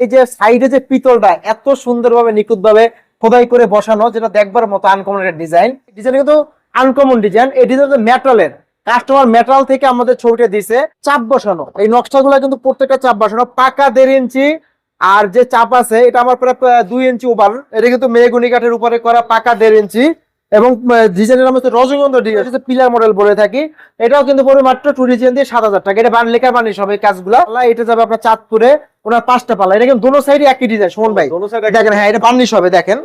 এই যে সাইডে যে পিতলটা এত সুন্দরভাবে নিখুঁতভাবে খোদাই করে বসানো, যেটা দেখবার মতো আনকমন একটা ডিজাইন ডিজাইন কিন্তু আনকমন ডিজাইন এই ডিজাইন মেটালের কাস্টমার মেটাল থেকে আমাদের ছবিটা দিছে চাপ বসানো। এই নকশাগুলো কিন্তু প্রত্যেকটা চাপ বসানো, পাকা দেড় ইঞ্চি। আর যে চাপ আছে, এটা আমার প্রায় দুই ইঞ্চি ওভার এটা কিন্তু মেগুনি কাঠের উপরে করা পাকা দেড় ইঞ্চি। এবং ডিজাইনের নাম হচ্ছে রজনীগন্ধা ডিজাইন হচ্ছে পিলার মডেল বলে থাকি। এটাও কিন্তু পড়বে মাত্র টু ডিজাইন দিয়ে সাত হাজার টাকা। এটা বান লেখা বানিয়ে সব এই কাজগুলো। এটা যাবে আপনার চাঁদপুরে ওনার পাঁচটা পাল্লা এটা কিন্তু দোনো সাইডে একই ডিজাইন সুমন ভাই। দেখেন হ্যাঁ এটা বার্নিশ হবে দেখেন।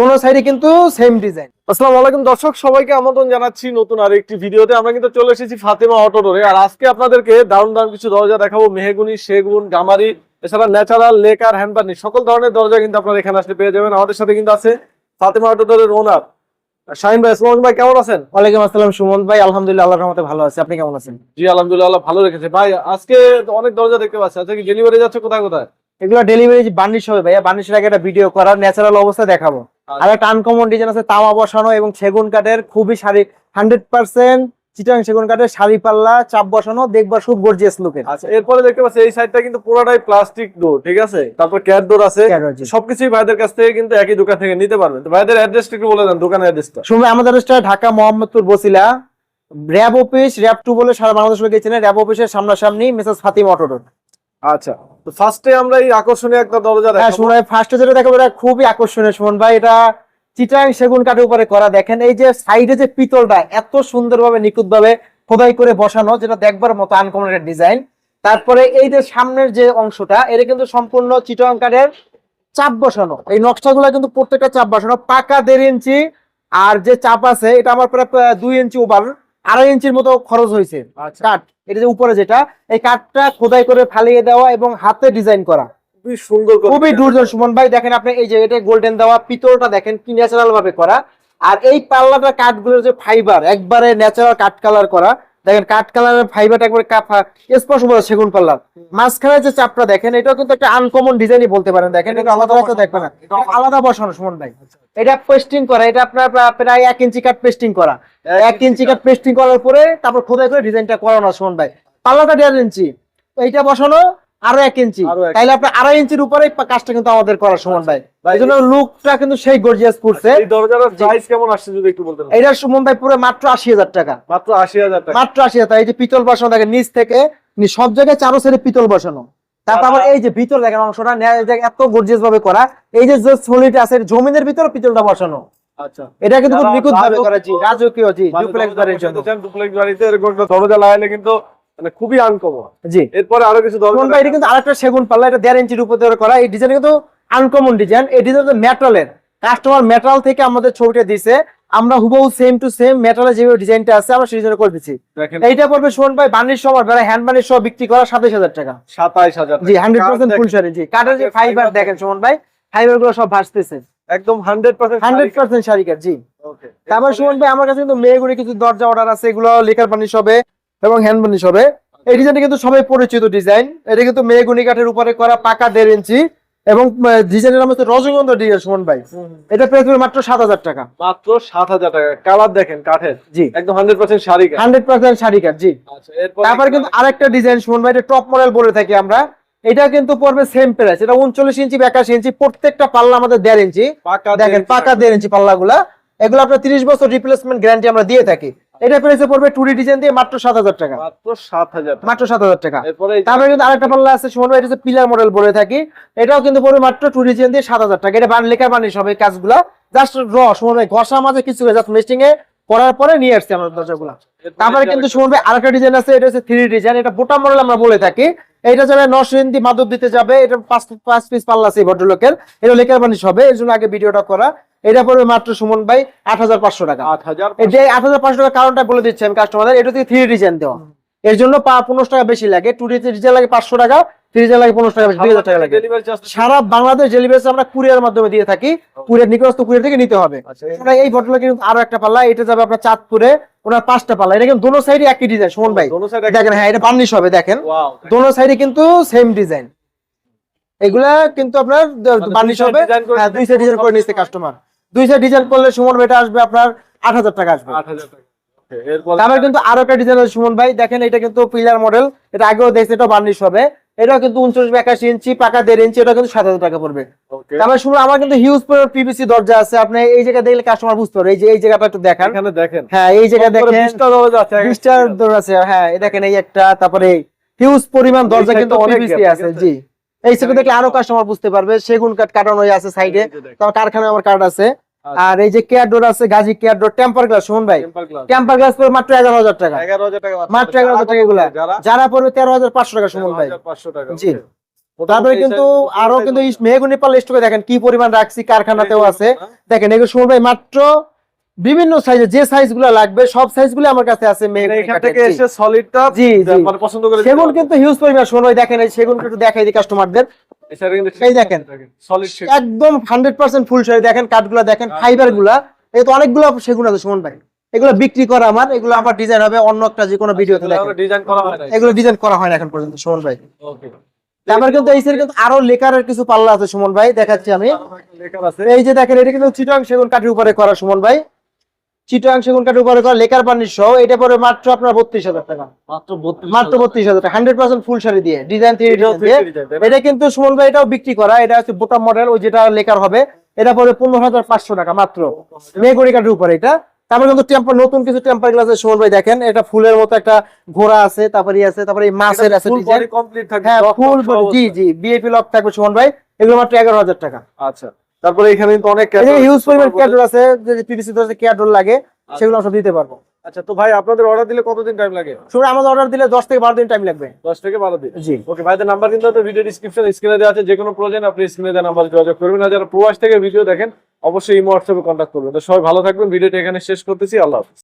দোনো সাইডে কিন্তু সেম ডিজাইন আসসালামু আলাইকুম দর্শক সবাইকে আমন্ত্রণ জানাচ্ছি নতুন আরেকটি ভিডিওতে। আমরা কিন্তু চলে এসেছি ফাতেমা অটো ডোরে আর আজকে আপনাদেরকে দারুণ দারুণ কিছু দরজা দেখাবো। মেহগুনি সেগুন গামারি এছাড়া ন্যাচারাল লেকার হ্যান্ডবার্নি সকল ধরনের দরজা কিন্তু আপনারা এখানে আসলে পেয়ে যাবেন। আমাদের সাথে কিন্তু আছে ফাতেমা অটো ডোরের ওনার শাহিন ভাই সুমন ভাই কেমন আছেন? ওয়ালাইকুম আসসালাম সুমন ভাই আলহামদুলিল্লাহ আল্লাহর রহমতে ভালো আছে। আপনি কেমন আছেন? জি আলহামদুলিল্লাহ ভালো রেখেছে। ভাই আজকে অনেক দরজা দেখতে পাচ্ছি। আজকে ডেলিভারি যাচ্ছে কোথায় কোথায়? এগুলো ডেলিভারি বার্নিশ হবে ভাইয়া বার্নিশের আগে একটা ভিডিও করার ন্যাচারাল অবস্থা দেখাবো। আর একটা আনকমন ডিজাইন আছে তামা বসানো এবং সেগুন কাঠের খুবই শাড়ি হান্ড্রেড পার্সেন্ট চিটাং সেগুন কাঠের শাড়ি পাল্লা চাপ বসানো দেখবার খুব গর্জিয়াস লুকের আচ্ছা এরপরে দেখতে পাচ্ছি এই সাইডটা কিন্তু পুরোটাই প্লাস্টিক ডোর ঠিক আছে? তারপর ক্যাট ডোর আছে। সবকিছুই ভাইদের কাছ থেকে কিন্তু একই দোকান থেকে নিতে পারবেন। তো ভাইদের অ্যাড্রেসটা একটু বলে দেন দোকানের অ্যাড্রেসটা শুনবে আমাদের হচ্ছে Dhaka Mohammadpur Basila. RAB office RAB two বলে সারা বাংলাদেশ লোকে চেনে র্যাব অফিসের সামনাসামনি মেসেজ ফাতিমা অটো রোড আচ্ছা তো ফার্স্টে আমরা এই আকর্ষণীয় একটা দরজা হ্যাঁ ভাই ফার্স্টে যেটা দেখাবো এটা খুবই আকর্ষণীয় সুমন ভাই এটা চিটাং সেগুন কাঠের উপরে করা। দেখেন এই যে সাইডে যে পিতলটা এত সুন্দরভাবে নিখুঁতভাবে খোদাই করে বসানো যেটা দেখবার মতো আনকমন একটা ডিজাইন তারপরে এই যে সামনের যে অংশটা এটা কিন্তু সম্পূর্ণ চিটাং কাঠের চাপ বসানো। এই নকশাগুলো কিন্তু প্রত্যেকটা চাপ বসানো পাকা দেড় ইঞ্চি আর যে চাপ আছে এটা আমার প্রায় দুই ইঞ্চি ওভার আড়াই ইঞ্চির মতো খরচ হয়েছে। আচ্ছা। কাঠ এটা যে উপরে যেটা এই কাঠটা খোদাই করে ফালিয়ে দেওয়া এবং হাতে ডিজাইন করা। সুন্দর খুবই ভাই, দেখেন আপনি এই গোল্ডেন দেওয়া, পিতলটা দেখেন কি ন্যাচারাল ভাবে করা। আর এই পাল্লাটা যে ফাইবার একবারে ন্যাচারাল কাঠ কালার করা। দেখেন কাঠ ফাইবারটা কাফা- স্পষ্ট বোঝা সেগুন মাঝখানে যে চাপটা দেখেন কিন্তু একটা আনকমন ডিজাইনই বলতে পারেন। দেখেন, এটা আলাদা হয়তো দেখবে না। আলাদা বসানো সুমন ভাই। এটা পেস্টিং করা, এটা আপনার প্রায় এক ইঞ্চি কাঠ পেস্টিং করা। এক ইঞ্চি কাঠ পেস্টিং করার পরে তারপর খোদাই করে ডিজাইনটা করানো সুমন ভাই। পাল্লাটা দেড় ইঞ্চি। এইটা বসানো আরও এক ইঞ্চি। তাইলে আপনার আড়াই ইঞ্চির উপরে কাজটা কিন্তু আমাদের করা সমান ভাই। ভাই, এই জন্য লুকটা কিন্তু সেই গর্জিয়াস করছে। এই দরজাটার প্রাইস কেমন আসছে যদি একটু বলতেন? এটা সুমন ভাই পুরো মাত্র আশি হাজার টাকা। মাত্র আশি হাজার টাকা। মাত্র আশি হাজার টাকা। এই যে পিতল বসানো দেখেন নিচ থেকে সব জায়গায় চারো সাইডে পিতল বসানো। তারপর আবার এই যে ভিতর দেখেন অংশটা এত গর্জিয়াস ভাবে করা। এই যে যে সলিড আছে জমিনের ভিতরে পিতলটা বসানো। আচ্ছা। এটা কিন্তু নিখুঁত ভাবে করা জি। রাজকীয় জি। ডুপ্লেক্স বাড়ির জন্য। চান, বাড়িতে এরকম একটা দরজা লাগাইলে কিন্তু মানে খুবই আনকমন জি। এরপরে আরও কিছু এটা কিন্তু আরেকটা সেগুন পাল্লা এটা দেড় ইঞ্চির উপর করা। এই ডিজাইন কিন্তু আনকমন ডিজাইন এই ডিজাইন মেটালের কাস্টমার মেটাল থেকে আমাদের ছবিটা দিছে। আমরা হুবহু সেম টু সেম মেটালের যেভাবে ডিজাইনটা আছে আমরা সেই ডিজাইন করে দিচ্ছি। এইটা পড়বে ভাই বেলা হ্যান্ড সহ বিক্রি করা সাতাশ হাজার টাকা। সাতাইশ হাজার জি হান্ড্রেড পার্সেন্ট ফুল শাড়ি জি কাঠের যে ফাইবার দেখেন সুমন ভাই ফাইবারগুলো সব ভাসতেছে। একদম hundred percent hundred percent sari কাঠ। জি। তারপর সুমন ভাই আমার কাছে কিন্তু মেয়েগুলি কিছু দরজা অর্ডার আছে এগুলো লেখার বানিশ হবে। এবং হ্যান্ড বানিশ হবে এই ডিজাইনটা কিন্তু সবাই পরিচিত ডিজাইন এটা কিন্তু মেয়েগুনি কাঠের উপরে করা পাকা দেড় ইঞ্চি। এবং ডিজাইনের নাম হচ্ছে রজনীগন্ধা ডিজাইন সুমন ভাই। এটা পড়বে মাত্র সাত হাজার টাকা। মাত্র সাত হাজার টাকা। কালার দেখেন কাঠের। জি। একদম হান্ড্রেড পার্সেন্ট শাড়ি কাঠ। হান্ড্রেড পার্সেন্ট শাড়ি কাঠ জি। আচ্ছা তারপরে কিন্তু আরেকটা ডিজাইন সুমন ভাই এটা টপ মডেল বলে থাকি আমরা। এটা কিন্তু পড়বে সেম প্রাইস এটা উনচল্লিশ ইঞ্চি একাশি ইঞ্চি। প্রত্যেকটা পাল্লা আমাদের দেড় ইঞ্চি। দেখেন পাকা দেড় ইঞ্চি পাল্লাগুলা। এগুলো আপনার তিরিশ বছর রিপ্লেসমেন্ট গ্যারান্টি আমরা দিয়ে থাকি। এটা প্রাইসে পড়বে টুরি ডিজাইন দিয়ে মাত্র সাত হাজার টাকা। মাত্র সাত হাজার টাকা। মাত্র সাত হাজার টাকা। তারপরে কিন্তু আরেকটা পাল্লা আছে সুমন ভাই এটা যে পিলার মডেল বলে থাকি। এটাও কিন্তু পড়বে মাত্র টুরি ডিজাইন দিয়ে সাত হাজার টাকা। এটা বান লেখা বানি সব এই কাজগুলা। জাস্ট র সুমন ভাই ঘষা মাঝে কিছু জাস্ট মেস্টিং এ করার পরে নিয়ে আসছে আমরা দরজাগুলো। তারপরে কিন্তু সুমন ভাই আরেকটা ডিজাইন আছে এটা হচ্ছে থ্রি ডিজাইন এটা বোটা মডেল আমরা বলে থাকি। এটা যাবে ইঞ্চি মাদক দিতে যাবে। এটা পাঁচ পাঁচ পিস পাল্লা আছে ভদ্রলোকের। এটা লেখার বানিশ হবে এর জন্য আগে ভিডিওটা করা। এটা পড়বে মাত্র সুমন ভাই আট হাজার পাঁচশো টাকা। আট হাজার এই যে আট হাজার পাঁচশো টাকা কারণটা বলে দিচ্ছি আমি কাস্টমারদের এটা থেকে থ্রি ডিজাইন দেওয়া। এর জন্য পা পনেরো টাকা বেশি লাগে। টু ডিজাইন লাগে পাঁচশো টাকা। থ্রি ডিজাইন লাগে পনেরো টাকা দুই হাজার টাকা লাগে। সারা বাংলাদেশ ডেলিভারি আমরা কুরিয়ার মাধ্যমে দিয়ে থাকি। কুরিয়ার নিকটস্থ কুরিয়ার থেকে নিতে হবে। আচ্ছা এই ভদ্রলোক কিন্তু আরও একটা পাল্লা এটা যাবে আপনার চাঁদপুরে ওনার পাঁচটা পাল্লা। এটা কিন্তু দোনো সাইডে একই ডিজাইন সুমন ভাই। দেখেন হ্যাঁ এটা বার্নিশ হবে দেখেন। দোনো সাইডে কিন্তু সেম ডিজাইন এগুলা কিন্তু আপনার মানে বার্নিশ হবে। হ্যাঁ দুই সাইড ডিজাইন করে নিচ্ছে কাস্টমার দুই সাইড ডিজাইন করলে সুমন ভাইটা আসবে আপনার আট হাজার টাকা আসবে। আট হাজার টাকা। Okay, কিন্তু আরও একটা ডিজাইন আছে সুমন ভাই। দেখেন এটা কিন্তু পিলার মডেল এটা আগেও দেখছে এটা বার্নিশ হবে। এটাও কিন্তু উনচল্লিশ একাশি ইঞ্চি পাকা দেড় ইঞ্চি এটা কিন্তু সাত হাজার টাকা পড়বে। তারপরে শুনুন আমার কিন্তু হিউজ পিভিসি দরজা আছে আপনি এই জায়গা দেখলে কাস্টমার বুঝতে পারবে। এই যে এই জায়গাটা একটু দেখান। এখানে দেখেন। হ্যাঁ এই জায়গা দেখেন। দরজা আছে বিশটার দরজা। আছে। হ্যাঁ এই দেখেন এই একটা তারপরে হিউজ পরিমাণ দরজা কিন্তু অনেক পিভিসি আছে জি। এই সাইডে দেখলে আরও কাস্টমার বুঝতে পারবে। সেগুন কাঠ কাটানো আছে সাইডে। তারপর কারখানায় আমার কার্ড আছে। আর এই যে কেয়ার ডোর আছে Gazi care door temper glass শুনুন ভাই? Temper glass. পড়বে মাত্র এগারো হাজার টাকা। 11,000 টাকা মাত্র। এগারো হাজার টাকা এগুলা। যারা পড়বে তেরো হাজার পাঁচশো টাকা সুমন ভাই। 11,500 টাকা, জি। তারপরে কিন্তু আরও কিন্তু মেহগুনি পাল স্টকে দেখেন কি পরিমাণ রাখছি কারখানাতেও আছে। দেখেন এগুলো সুমন ভাই মাত্র বিভিন্ন সাইজে যে সাইজগুলো লাগবে সব সাইজগুলো আমার কাছে আছে মানে সেগুন কিন্তু হিউজ পরিমাণ ভাই দেখেন সেগুন একটু দেখাই দিই কাস্টমারদের এই দেখেন। একদম হান্ড্রেড পার্সেন্ট ফুল শাড়ি দেখেন কাঠগুলো দেখেন ফাইবারগুলা এই তো অনেকগুলো সেগুন আছে সুমন ভাই। এগুলো বিক্রি করা আমার এগুলো আবার ডিজাইন হবে অন্য একটা যে কোনো ভিডিওতে হয় না এগুলো ডিজাইন করা হয় না এখন পর্যন্ত সুমন ভাই। তারপর কিন্তু এই কিন্তু আরও লেকারের কিছু পাল্লা আছে সুমন ভাই দেখাচ্ছি আমি। এই যে দেখেন এটা কিন্তু চিটাং সেগুন কাঠের উপরে করা সুমন ভাই। চিটাং সেগুন কাঠের উপরে করা লেকার বার্নিশ সহ এটা পরে মাত্র আপনার বত্রিশ হাজার টাকা। মাত্র মাত্র বত্রিশ হাজার টাকা। হান্ড্রেড পার্সেন্ট ফুল শাড়ি দিয়ে ডিজাইন থ্রি দিয়ে। 3D design, তাই না? এটা কিন্তু সুমন ভাই এটাও বিক্রি করা এটা হচ্ছে বোটাম মডেল ওই যেটা লেকার হবে। এটা পরে পনেরো হাজার পাঁচশো টাকা মাত্র। মেঘরি কাঠের উপরে এটা। তারপরে কিন্তু টেম্পার নতুন কিছু টেম্পার গ্লাস আছে সুমন ভাই দেখেন এটা ফুলের মতো একটা ঘোড়া আছে তারপরে আছে তারপরে এই মাছের আছে কমপ্লিট থাকবে হ্যাঁ ফুল জি জি বিএপি লক থাকবে সুমন ভাই। এগুলো মাত্র এগারো হাজার টাকা। আচ্ছা। তারপরে এখানে তো অনেক হিউজ পরিমাণ ক্যাডল আছে যে পিপিসি ধরে ক্যাডল লাগে সেগুলো আমরা সব দিতে পারব। আচ্ছা তো ভাই আপনাদের অর্ডার দিলে কতদিন টাইম লাগে? শুনুন আমাদের অর্ডার দিলে দশ থেকে বারো দিন টাইম লাগবে। 10 থেকে 12 দিন? জি। ওকে ভাইদের নাম্বার কিন্তু ভিডিও ডিসক্রিপশন স্ক্রিনে দেওয়া আছে যে কোনো প্রয়োজন আপনি স্ক্রিনে দেওয়া নাম্বারে যোগাযোগ করবেন। আর যারা প্রবাস থেকে ভিডিও দেখেন অবশ্যই এই হোয়াটসঅ্যাপে কন্টাক্ট করবেন। তো সবাই ভালো থাকবেন ভিডিওটা এখানে শেষ করতেছি আল্লাহ হাফেজ।